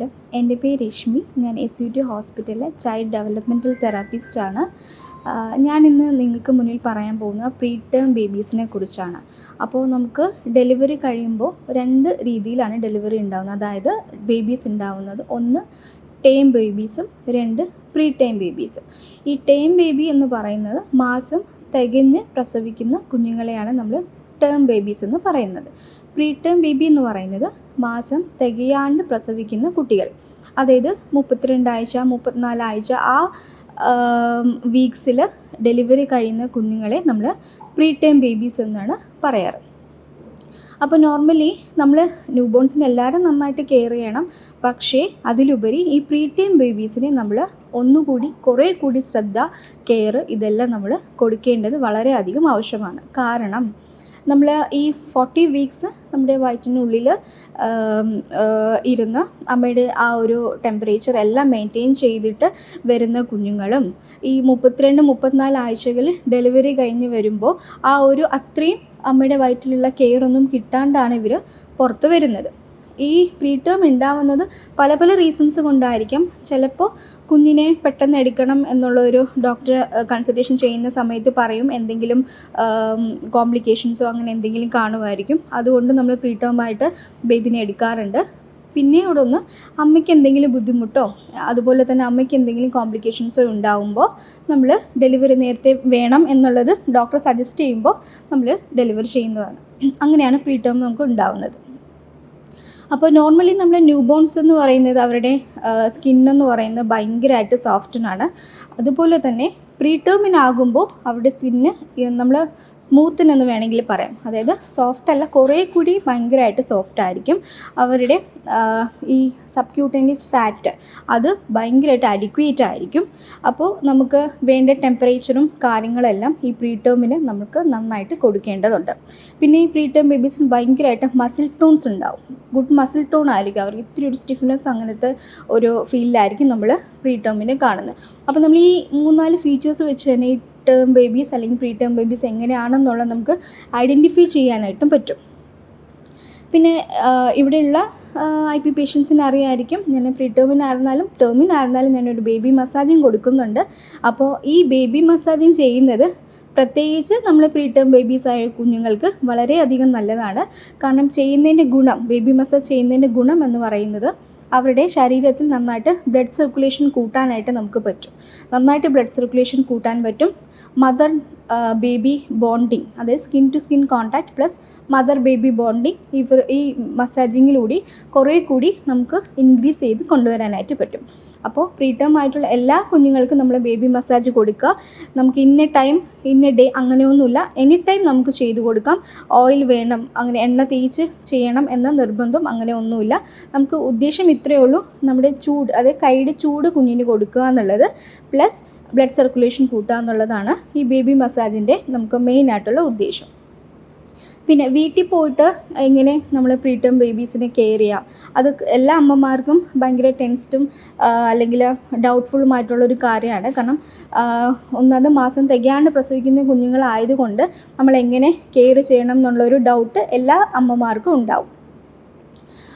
നമസ്കാരം. എന്റെ പേര് രശ്മി. ഞാൻ എസ് യു ടി ഹോസ്പിറ്റലിലെ ചൈൽഡ് ഡെവലപ്മെന്റൽ തെറാപ്പിസ്റ്റാണ്. ഞാൻ ഇന്ന് നിങ്ങൾക്ക് മുന്നിൽ പറയാൻ പോകുന്നത് പ്രീ ടേം ബേബീസിനെ കുറിച്ചാണ്. അപ്പോൾ നമുക്ക് ഡെലിവറി കഴിയുമ്പോൾ രണ്ട് രീതിയിലാണ് ഡെലിവറി ഉണ്ടാകുന്നത് അതായത് ബേബീസ് ഉണ്ടാവുന്നത് ഒന്ന് ടേം ബേബീസും രണ്ട് പ്രീ ടേം ബേബീസും. ഈ ടേം ബേബി എന്ന് പറയുന്നത് മാസം തികഞ്ഞ് പ്രസവിക്കുന്ന കുഞ്ഞുങ്ങളെയാണ് നമ്മൾ ടേം ബേബീസ് എന്ന് പറയുന്നത്. പ്രീ ടേം ബേബി എന്ന് പറയുന്നത് മാസം തികയാണ്ട് പ്രസവിക്കുന്ന കുട്ടികൾ. അതായത് മുപ്പത്തിരണ്ടാഴ്ച മുപ്പത്തിനാലാഴ്ച ആ വീക്സിൽ ഡെലിവറി കഴിയുന്ന കുഞ്ഞുങ്ങളെ നമ്മൾ പ്രീ ടേം ബേബീസ് എന്നാണ് പറയാറ്. അപ്പോൾ നോർമലി നമ്മൾ ന്യൂ ബോൺസിനെ എല്ലാവരും നന്നായിട്ട് കെയർ ചെയ്യണം. പക്ഷേ അതിലുപരി ഈ പ്രീ ടൈം ബേബീസിനെ നമ്മൾ ഒന്നുകൂടി കുറേ കൂടി ശ്രദ്ധ കെയർ ഇതെല്ലാം നമ്മൾ കൊടുക്കേണ്ടത് വളരെയധികം ആവശ്യമാണ്. കാരണം നമ്മൾ ഈ ഫോർട്ടി വീക്സ് നമ്മുടെ വയറ്റിനുള്ളിൽ ഇരുന്ന് അമ്മയുടെ ആ ഒരു ടെമ്പറേച്ചർ എല്ലാം മെയിന്റെയിൻ ചെയ്തിട്ട് വരുന്ന കുഞ്ഞുങ്ങളും ഈ മുപ്പത്തിരണ്ട് മുപ്പത്തിനാല് ആഴ്ചകളിൽ ഡെലിവറി കഴിഞ്ഞ് വരുമ്പോൾ ആ ഒരു അത്രയും അമ്മയുടെ വയറ്റിലുള്ള കെയർ ഒന്നും കിട്ടാണ്ടാണ് ഇവർ പുറത്ത് വരുന്നത്. ഈ പ്രീ ടേം ഉണ്ടാവുന്നത് പല പല റീസൺസ് കൊണ്ടായിരിക്കും. ചിലപ്പോൾ കുഞ്ഞിനെ പെട്ടെന്ന് എടുക്കണം എന്നുള്ള ഒരു ഡോക്ടർ കൺസൾട്ടേഷൻ ചെയ്യുന്ന സമയത്ത് പറയും. എന്തെങ്കിലും കോംപ്ലിക്കേഷൻസോ അങ്ങനെ എന്തെങ്കിലും കാണുമായിരിക്കും. അതുകൊണ്ട് നമ്മൾ പ്രീ ടേം ആയിട്ട് ബേബിനെ എടുക്കാറുണ്ട്. പിന്നീടൊന്ന് അമ്മയ്ക്ക് എന്തെങ്കിലും ബുദ്ധിമുട്ടോ അതുപോലെ തന്നെ അമ്മയ്ക്ക് എന്തെങ്കിലും കോംപ്ലിക്കേഷൻസോ ഉണ്ടാവുമ്പോൾ നമ്മൾ ഡെലിവറി നേരത്തെ വേണം എന്നുള്ളത് ഡോക്ടർ സജസ്റ്റ് ചെയ്യുമ്പോൾ നമ്മൾ ഡെലിവറി ചെയ്യുന്നതാണ്. അങ്ങനെയാണ് പ്രീ ടേം നമുക്ക് ഉണ്ടാവുന്നത്. അപ്പോൾ നോർമലി നമ്മൾ ന്യൂ ബോൺസ് എന്ന് പറയുന്നത് അവരുടെ സ്കിന്നെന്ന് പറയുന്നത് ഭയങ്കരമായിട്ട് സോഫ്റ്റനാണ് അതുപോലെ തന്നെ പ്രീ ടേമിനാകുമ്പോൾ അവരുടെ സ്കിന്ന് നമ്മൾ സ്മൂത്തിന് എന്ന് വേണമെങ്കിൽ പറയാം. അതായത് സോഫ്റ്റ് അല്ല കുറേ കൂടി ഭയങ്കരമായിട്ട് സോഫ്റ്റ് ആയിരിക്കും. അവരുടെ ഈ സബ്ക്യൂട്ടേനിയസ് ഫാറ്റ് അത് ഭയങ്കരമായിട്ട് അഡിക്വേറ്റ് ആയിരിക്കും. അപ്പോൾ നമുക്ക് വേണ്ട ടെമ്പറേച്ചറും കാര്യങ്ങളെല്ലാം ഈ പ്രീ ടേമിന് നമുക്ക് നന്നായിട്ട് കൊടുക്കേണ്ടതുണ്ട്. പിന്നെ ഈ പ്രീ ടേം ബേബീസിന് ഭയങ്കരമായിട്ട് മസിൽ ടോൺസ് ഉണ്ടാവും. ഗുഡ് മസിൽ ടോൺ ആയിരിക്കും. അവർക്ക് ഇത്തിരി ഒരു സ്റ്റിഫ്നെസ് അങ്ങനത്തെ ഒരു ഫീലിലായിരിക്കും നമ്മൾ പ്രീ ടേമിന് കാണുന്നത്. അപ്പോൾ നമ്മൾ ഈ മൂന്നാൽ ഫീച്ചേഴ്സ് വെച്ച് തന്നെ ഈ ടേം ബേബീസ് അല്ലെങ്കിൽ പ്രീ ടേം ബേബീസ് എങ്ങനെയാണെന്നുള്ളത് നമുക്ക് ഐഡന്റിഫൈ ചെയ്യാനായിട്ടും പറ്റും. പിന്നെ ഇവിടെയുള്ള ഐ പി പേഷ്യൻസിന് അറിയായിരിക്കും. ഞാൻ പ്രീ ടേമിനായിരുന്നാലും ടേമിനായിരുന്നാലും ഞാനൊരു ബേബി മസാജിങ് കൊടുക്കുന്നുണ്ട്. അപ്പോൾ ഈ ബേബി മസാജിങ് ചെയ്യുന്നത് പ്രത്യേകിച്ച് നമ്മൾ പ്രീ ടേം ബേബീസ് ആയ കുഞ്ഞുങ്ങൾക്ക് വളരെയധികം നല്ലതാണ്. കാരണം ചെയ്യുന്നതിന്റെ ഗുണം ബേബി മസാജ് ചെയ്യുന്നതിന്റെ ഗുണം എന്ന് പറയുന്നത് അവരുടെ ശരീരത്തിൽ നന്നായിട്ട് ബ്ലഡ് സർക്കുലേഷൻ കൂട്ടാനായിട്ട് നമുക്ക് പറ്റും. നന്നായിട്ട് ബ്ലഡ് സർക്കുലേഷൻ കൂട്ടാൻ പറ്റും. മദർ ബേബി ബോണ്ടിങ് അതായത് skin to skin contact plus mother baby bonding ഇവർ ഈ മസാജിങ്ങിലൂടെ കുറേ കൂടി നമുക്ക് ഇൻക്രീസ് ചെയ്ത് കൊണ്ടുവരാനായിട്ട് പറ്റും. അപ്പോൾ പ്രീ ടേം ആയിട്ടുള്ള എല്ലാ കുഞ്ഞുങ്ങൾക്കും നമ്മൾ ബേബി മസാജ് കൊടുക്കുക നമുക്ക് ഇന്ന ടൈം ഇന്ന ഡേ അങ്ങനെയൊന്നുമില്ല. എനി ടൈം നമുക്ക് ചെയ്തു കൊടുക്കാം. ഓയിൽ വേണം അങ്ങനെ എണ്ണ തേച്ച് ചെയ്യണം എന്ന നിർബന്ധം അങ്ങനെ ഒന്നുമില്ല. നമുക്ക് ഉദ്ദേശം ഇത്രയേ ഉള്ളൂ. നമ്മുടെ ചൂട് അതായത് കൈയുടെ ചൂട് കുഞ്ഞിന് കൊടുക്കുക എന്നുള്ളത്. പ്ലസ് ബ്ലഡ് സർക്കുലേഷൻ കൂട്ടുക എന്നുള്ളതാണ് ഈ ബേബി മസാജിന്റെ നമുക്ക് മെയിൻ ആയിട്ടുള്ള ഉദ്ദേശം. പിന്നെ വീട്ടിൽ പോയിട്ട് എങ്ങനെ നമ്മൾ പ്രീ ടേം ബേബീസിനെ കെയർ ചെയ്യാം അത് എല്ലാ അമ്മമാർക്കും ഭയങ്കര ടെൻസ്ഡും അല്ലെങ്കിൽ ഡൗട്ട്ഫുള്ളുമായിട്ടുള്ളൊരു കാര്യമാണ്. കാരണം ഒന്നാമത് മാസം തികയാണ്ട് പ്രസവിക്കുന്ന കുഞ്ഞുങ്ങളായതുകൊണ്ട് നമ്മൾ എങ്ങനെ കെയർ ചെയ്യണം എന്നുള്ളൊരു ഡൗട്ട് എല്ലാ അമ്മമാർക്കും ഉണ്ടാവും.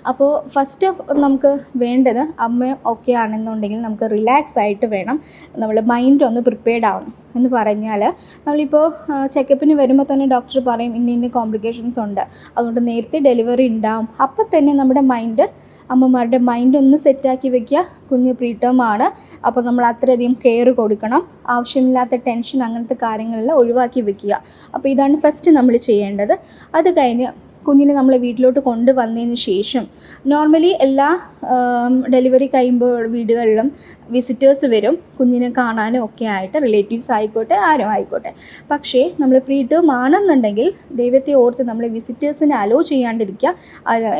അപ്പോൾ ഫസ്റ്റ് നമുക്ക് വേണ്ടത് അമ്മ ഒക്കെ ആണെന്നുണ്ടെങ്കിൽ നമുക്ക് റിലാക്സ് ആയിട്ട് വേണം. നമ്മൾ മൈൻഡ് ഒന്ന് പ്രിപ്പയർഡ് ആവണം എന്ന് പറഞ്ഞാൽ നമ്മളിപ്പോൾ ചെക്കപ്പിന് വരുമ്പോൾ തന്നെ ഡോക്ടർ പറയും ഇന്ന ഇന്ന കോംപ്ലിക്കേഷൻസ് ഉണ്ട്. അതുകൊണ്ട് നേരത്തെ ഡെലിവറി ഉണ്ടാവും. അപ്പോൾ തന്നെ നമ്മുടെ മൈൻഡ് അമ്മമാരുടെ മൈൻഡ് ഒന്ന് സെറ്റാക്കി വെക്കുക. കുഞ്ഞ് പ്രീട്ടമാണ് ആണ്. അപ്പോൾ നമ്മൾ അത്രയധികം കെയർ കൊടുക്കണം. ആവശ്യമില്ലാത്ത ടെൻഷൻ അങ്ങനത്തെ കാര്യങ്ങളെല്ലാം ഒഴിവാക്കി വെക്കുക. അപ്പോൾ ഇതാണ് ഫസ്റ്റ് നമ്മൾ ചെയ്യേണ്ടത്. അത് കഴിഞ്ഞ് കുഞ്ഞിനെ നമ്മൾ വീട്ടിലോട്ട് കൊണ്ടുവന്നതിന് ശേഷം നോർമലി എല്ലാ ഡെലിവറി കഴിയുമ്പോൾ വീടുകളിലും വിസിറ്റേഴ്സ് വരും. കുഞ്ഞിനെ കാണാനും ഒക്കെ ആയിട്ട് റിലേറ്റീവ്സ് ആയിക്കോട്ടെ ആരും ആയിക്കോട്ടെ. പക്ഷേ നമ്മൾ പ്രീ ടേം ആണെന്നുണ്ടെങ്കിൽ ദൈവത്തെ ഓർത്ത് നമ്മൾ വിസിറ്റേഴ്സിനെ അലോ ചെയ്യാണ്ടിരിക്കുക.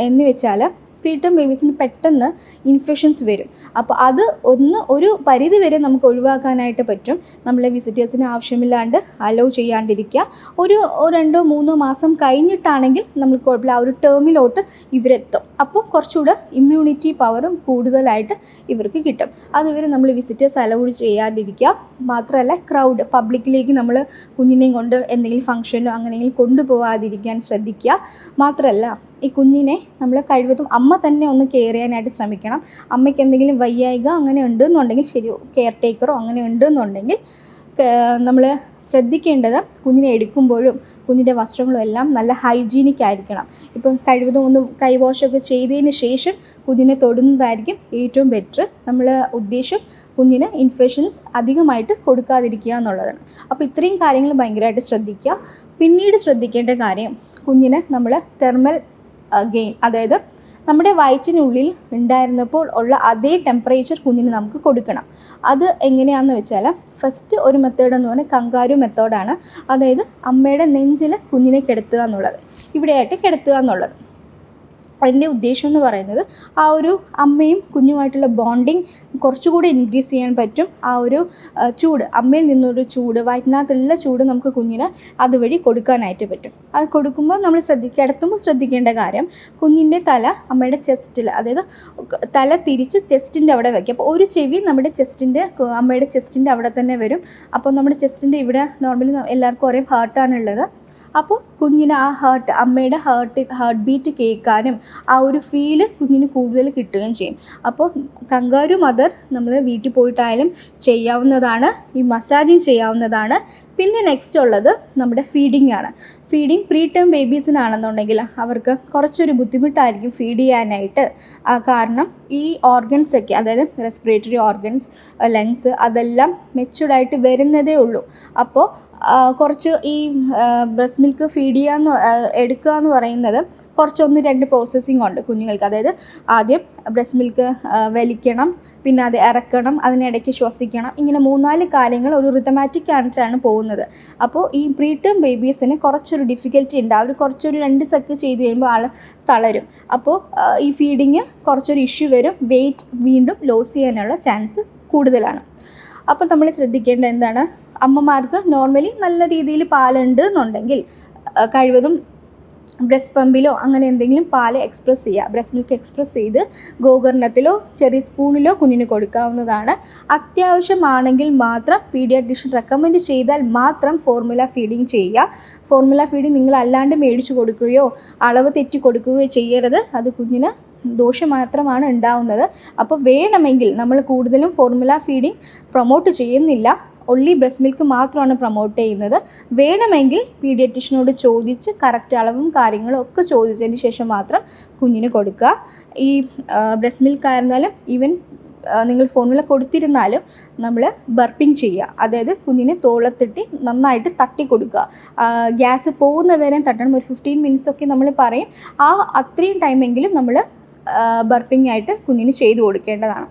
എന്ന് വെച്ചാൽ പ്രീടേം ബേബീസിന് പെട്ടെന്ന് ഇൻഫെക്ഷൻസ് വരും. അപ്പോൾ അത് ഒന്ന് ഒരു പരിധി വരെ നമുക്ക് ഒഴിവാക്കാനായിട്ട് പറ്റും. നമ്മളെ വിസിറ്റേഴ്സിന് ആവശ്യമില്ലാണ്ട് അലോ ചെയ്യാണ്ടിരിക്കുക. ഒരു രണ്ടോ മൂന്നോ മാസം കഴിഞ്ഞിട്ടാണെങ്കിൽ നമ്മൾ കുഴപ്പമില്ല ആ ഒരു ടേമിലോട്ട് ഇവരെത്തും. അപ്പോൾ കുറച്ചുകൂടെ ഇമ്മ്യൂണിറ്റി പവറും കൂടുതലായിട്ട് ഇവർക്ക് കിട്ടും. അതുവരെ നമ്മൾ വിസിറ്റേഴ്സ് അലോഡ് ചെയ്യാതിരിക്കുക. മാത്രമല്ല ക്രൗഡ് പബ്ലിക്കിലേക്ക് നമ്മൾ കുഞ്ഞിനെയും കൊണ്ട് എന്തെങ്കിലും ഫംഗ്ഷനോ അങ്ങനെയെങ്കിലും കൊണ്ടുപോകാതിരിക്കാൻ ശ്രദ്ധിക്കുക. മാത്രമല്ല ഈ കുഞ്ഞിനെ നമ്മൾ കഴിവതും അമ്മ തന്നെ ഒന്ന് കെയർ ചെയ്യാനായിട്ട് ശ്രമിക്കണം. അമ്മയ്ക്ക് എന്തെങ്കിലും വയ്യായിക അങ്ങനെ ഉണ്ടെന്നുണ്ടെങ്കിൽ ശരി കെയർ ടേക്കറോ അങ്ങനെ ഉണ്ടെന്നുണ്ടെങ്കിൽ നമ്മൾ ശ്രദ്ധിക്കേണ്ടത് കുഞ്ഞിനെ എടുക്കുമ്പോഴും കുഞ്ഞിന്റെ വസ്ത്രങ്ങളും എല്ലാം നല്ല ഹൈജീനിക് ആയിരിക്കണം. ഇപ്പം കഴിവതും ഒന്ന് കൈവാഷൊക്കെ ചെയ്തതിന് ശേഷം കുഞ്ഞിനെ തൊടുന്നതായിരിക്കും ഏറ്റവും ബെറ്റർ നമ്മൾ ഉദ്ദേശം കുഞ്ഞിന് ഇൻഫെക്ഷൻസ് അധികമായിട്ട് കൊടുക്കാതിരിക്കുക എന്നുള്ളതാണ്. അപ്പോൾ ഇത്രയും കാര്യങ്ങൾ ഭയങ്കരമായിട്ട് ശ്രദ്ധിക്കുക. പിന്നീട് ശ്രദ്ധിക്കേണ്ട കാര്യം കുഞ്ഞിന് നമ്മൾ തെർമൽ ഗെയിൻ അതായത് നമ്മുടെ വയറ്റിനുള്ളിൽ ഉണ്ടായിരുന്നപ്പോൾ ഉള്ള അതേ ടെമ്പറേച്ചർ കുഞ്ഞിന് നമുക്ക് കൊടുക്കണം. അത് എങ്ങനെയാണെന്ന് വെച്ചാൽ ഫസ്റ്റ് ഒരു മെത്തേഡ് എന്ന് പറഞ്ഞാൽ കങ്കാരു മെത്തേഡാണ് അതായത് അമ്മയുടെ നെഞ്ചിൽ കുഞ്ഞിനെ കിടത്തുക എന്നുള്ളത്. ഇവിടെയായിട്ട് കിടത്തുക എന്നുള്ളത്. അതിന്റെ ഉദ്ദേശം എന്ന് പറയുന്നത് ആ ഒരു അമ്മയും കുഞ്ഞുമായിട്ടുള്ള ബോണ്ടിങ് കുറച്ചുകൂടി ഇൻക്രീസ് ചെയ്യാൻ പറ്റും. ആ ഒരു ചൂട് അമ്മയിൽ നിന്നൊരു ചൂട് വയറ്റിനകത്തുള്ള ചൂട് നമുക്ക് കുഞ്ഞിന് അതുവഴി കൊടുക്കാനായിട്ട് പറ്റും. അത് കൊടുക്കുമ്പോൾ നമ്മൾ ശ്രദ്ധിക്കുക കിടത്തുമ്പോൾ ശ്രദ്ധിക്കേണ്ട കാര്യം കുഞ്ഞിന്റെ തല അമ്മയുടെ ചെസ്റ്റിൽ അതായത് തല തിരിച്ച് ചെസ്റ്റിന്റെ അവിടെ വയ്ക്കും. അപ്പോൾ ഒരു ചെവി നമ്മുടെ ചെസ്റ്റിന്റെ അമ്മയുടെ ചെസ്റ്റിന്റെ അവിടെ തന്നെ വരും. അപ്പോൾ നമ്മുടെ ചെസ്റ്റിന്റെ ഇവിടെ നോർമലി എല്ലാവർക്കും ഒരേ ഹാർട്ടാണുള്ളത് അപ്പോൾ കുഞ്ഞിന് ആ ഹാർട്ട് അമ്മയുടെ ഹാർട്ട് ഹാർട്ട് ബീറ്റ് കേൾക്കാനും ആ ഒരു ഫീൽ കുഞ്ഞിന് കൂടുതൽ കിട്ടുകയും ചെയ്യും. അപ്പോൾ കങ്കാരു മദർ നമ്മൾ വീട്ടിൽ പോയിട്ടായാലും ചെയ്യാവുന്നതാണ് ഈ മസാജിങ് ചെയ്യാവുന്നതാണ്. പിന്നെ നെക്സ്റ്റ് ഉള്ളത് നമ്മുടെ ഫീഡിംഗ് ആണ്. ഫീഡിങ് പ്രീ ടേം ബേബീസിനാണെന്നുണ്ടെങ്കിൽ അവർക്ക് കുറച്ചൊരു ബുദ്ധിമുട്ടായിരിക്കും ഫീഡ് ചെയ്യാനായിട്ട്. കാരണം ഈ ഓർഗൻസൊക്കെ അതായത് റെസ്പിറേറ്ററി ഓർഗൻസ് ലങ്സ് അതെല്ലാം മെച്ചുർഡായിട്ട് വരുന്നതേ ഉള്ളൂ. അപ്പോൾ കുറച്ച് ഈ ബ്രസ്റ്റ് മിൽക്ക് ഫീഡ് ചെയ്യാമെന്ന് എടുക്കുക എന്ന് പറയുന്നത് കുറച്ചൊന്ന് രണ്ട് പ്രോസസ്സിംഗ് ഉണ്ട് കുഞ്ഞുങ്ങൾക്ക്. അതായത് ആദ്യം ബ്രസ്റ്റ് മിൽക്ക് വലിക്കണം പിന്നെ അത് ഇറക്കണം അതിനിടയ്ക്ക് ശ്വസിക്കണം. ഇങ്ങനെ മൂന്നാൽ കാര്യങ്ങൾ ഒരു റിതമാറ്റിക് ആയിട്ടാണ് പോകുന്നത്. അപ്പോൾ ഈ പ്രീ ടേം ബേബീസിന് കുറച്ചൊരു ഡിഫിക്കൽറ്റി ഉണ്ട്. അവർ കുറച്ചൊരു രണ്ട് സെക്ക് ചെയ്ത് കഴിയുമ്പോൾ ആൾ തളരും. അപ്പോൾ ഈ ഫീഡിങ് കുറച്ചൊരു ഇഷ്യൂ വരും. വെയിറ്റ് വീണ്ടും ലോസ് ചെയ്യാനുള്ള ചാൻസ് കൂടുതലാണ്. അപ്പോൾ നമ്മൾ ശ്രദ്ധിക്കേണ്ടത് എന്താണ്? അമ്മമാർക്ക് നോർമലി നല്ല രീതിയിൽ പാലുണ്ട് എന്നുണ്ടെങ്കിൽ കഴിവതും ബ്രസ്റ്റ് പമ്പിലോ അങ്ങനെ എന്തെങ്കിലും പാൽ എക്സ്പ്രസ് ചെയ്യുക. ബ്രസ്റ്റ് മിൽക്ക് എക്സ്പ്രസ് ചെയ്ത് ഗോകർണത്തിലോ ചെറിയ സ്പൂണിലോ കുഞ്ഞിന് കൊടുക്കാവുന്നതാണ്. അത്യാവശ്യമാണെങ്കിൽ മാത്രം പീഡിയാട്രിഷ്യൻ റെക്കമെൻഡ് ചെയ്താൽ മാത്രം ഫോർമുല ഫീഡിങ് ചെയ്യുക. ഫോർമുല ഫീഡിങ് നിങ്ങൾ അല്ലാണ്ട് മേടിച്ചു കൊടുക്കുകയോ അളവ് തെറ്റി കൊടുക്കുകയോ ചെയ്യരുത്. അത് കുഞ്ഞിന് ദോഷം മാത്രമാണ് ഉണ്ടാവുന്നത്. അപ്പോൾ വേണമെങ്കിൽ നമ്മൾ കൂടുതലും ഫോർമുല ഫീഡിങ് പ്രൊമോട്ട് ചെയ്യുന്നില്ല. ഒൺലി ബ്രസ്റ്റ് മിൽക്ക് മാത്രമാണ് പ്രൊമോട്ട് ചെയ്യുന്നത്. വേണമെങ്കിൽ പീഡിയട്രീഷ്യനോട് ചോദിച്ച് കറക്റ്റ് അളവും കാര്യങ്ങളും ഒക്കെ ചോദിച്ചതിന് ശേഷം മാത്രം കുഞ്ഞിന് കൊടുക്കുക. ഈ ബ്രസ്റ്റ് മിൽക്ക് ആയിരുന്നാലും ഈവൻ നിങ്ങൾ ഫോർമുല കൊടുത്തിരുന്നാലും നമ്മൾ ബർപ്പിംഗ് ചെയ്യുക. അതായത് കുഞ്ഞിനെ തോളത്തിട്ടി നന്നായിട്ട് തട്ടി കൊടുക്കുക. ഗ്യാസ് പോകുന്ന വരെ തട്ടണം. ഒരു ഫിഫ്റ്റീൻ മിനിറ്റ്സ് ഒക്കെ നമ്മൾ പറയും. ആ അത്രയും ടൈമെങ്കിലും നമ്മൾ ബർപ്പിംഗ് ആയിട്ട് കുഞ്ഞിന് ചെയ്തു കൊടുക്കേണ്ടതാണ്.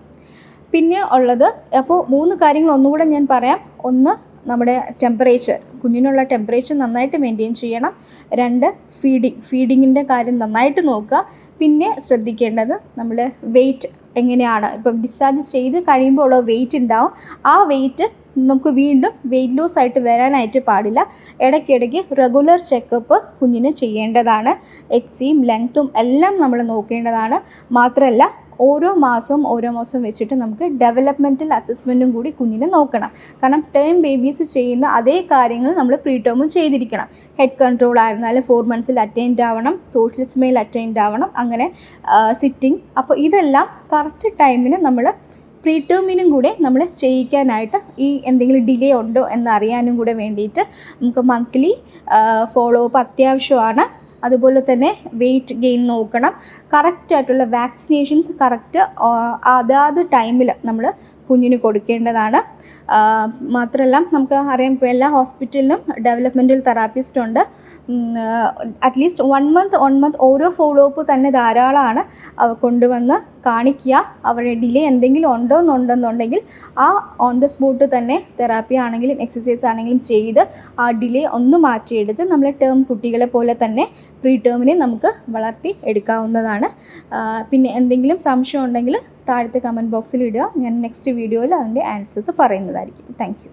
പിന്നെ ഉള്ളത് അപ്പോൾ മൂന്ന് കാര്യങ്ങൾ ഒന്നുകൂടെ ഞാൻ പറയാം. ഒന്ന് നമ്മുടെ ടെമ്പറേച്ചർ കുഞ്ഞിനുള്ള ടെമ്പറേച്ചർ നന്നായിട്ട് മെയിന്റെയിൻ ചെയ്യണം. രണ്ട് ഫീഡിങ് ഫീഡിങ്ങിന്റെ കാര്യം നന്നായിട്ട് നോക്കുക. പിന്നെ ശ്രദ്ധിക്കേണ്ടത് നമ്മൾ വെയിറ്റ് എങ്ങനെയാണ്. ഇപ്പം ഡിസ്ചാർജ് ചെയ്ത് കഴിയുമ്പോൾ ഉള്ള വെയിറ്റ് ഉണ്ടാവും. ആ വെയിറ്റ് നമുക്ക് വീണ്ടും വെയിറ്റ് ലോസ് ആയിട്ട് വരാനായിട്ട് പാടില്ല. ഇടയ്ക്കിടയ്ക്ക് റെഗുലർ ചെക്കപ്പ് കുഞ്ഞിന് ചെയ്യേണ്ടതാണ്. എക്സിയും ലെങ്ത്തും എല്ലാം നമ്മൾ നോക്കേണ്ടതാണ്. മാത്രമല്ല ഓരോ മാസവും ഓരോ മാസവും വെച്ചിട്ട് നമുക്ക് ഡെവലപ്മെന്റൽ അസസ്മെന്റും കൂടി കുഞ്ഞിനെ നോക്കണം. കാരണം ടേം ബേബീസ് ചെയ്യുന്ന അതേ കാര്യങ്ങൾ നമ്മൾ പ്രീ ടേമും ചെയ്തിരിക്കണം. ഹെഡ് കൺട്രോൾ ആയിരുന്നാലും ഫോർ മന്ത്സിൽ അറ്റൻഡ് ആവണം സോഷ്യൽ സ്മെയിൽ അറ്റൻഡ് ആവണം അങ്ങനെ സിറ്റിംഗ് അപ്പോൾ ഇതെല്ലാം കറക്റ്റ് ടൈമിന് നമ്മൾ പ്രീ ടേമിനും കൂടെ നമ്മൾ ചെയ്യിക്കാനായിട്ട് ഈ എന്തെങ്കിലും ഡിലേ ഉണ്ടോ എന്നറിയാനും കൂടെ വേണ്ടിയിട്ട് നമുക്ക് മന്ത്ലി ഫോളോ അപ്പ് അത്യാവശ്യമാണ്. അതുപോലെ തന്നെ വെയിറ്റ് ഗെയിൻ നോക്കണം. കറക്റ്റായിട്ടുള്ള വാക്സിനേഷൻസ് കറക്റ്റ് അതാത് ടൈമിൽ നമ്മൾ കുഞ്ഞിന് കൊടുക്കേണ്ടതാണ്. മാത്രമല്ല നമുക്ക് അറിയാം ഇപ്പോൾ എല്ലാ ഹോസ്പിറ്റലിലും ഡെവലപ്മെന്റൽ തെറാപ്പിസ്റ്റ് ഉണ്ട്. Atleast one month one month ഓരോ ഫോളോ അപ്പ് തന്നെ ധാരാളമാണ് അവ കൊണ്ടുവന്ന് കാണിക്കുക. അവരുടെ ഡിലേ എന്തെങ്കിലും ഉണ്ടോ എന്നുണ്ടെന്നുണ്ടെങ്കിൽ ആ ഓൺ ദ സ്പോട്ട് തന്നെ തെറാപ്പി ആണെങ്കിലും എക്സസൈസ് ആണെങ്കിലും ചെയ്ത് ആ ഡിലേ ഒന്ന് മാറ്റിയെടുത്ത് നമ്മളെ ടേം കുട്ടികളെ പോലെ തന്നെ പ്രീ ടേമിനെ നമുക്ക് വളർത്തി എടുക്കാവുന്നതാണ്. പിന്നെ എന്തെങ്കിലും സംശയം ഉണ്ടെങ്കിൽ താഴത്തെ കമന്റ് ബോക്സിൽ ഇടുക. ഞാൻ നെക്സ്റ്റ് വീഡിയോയിൽ അതിന്റെ ആൻസേഴ്സ് പറയുന്നതായിരിക്കും. താങ്ക്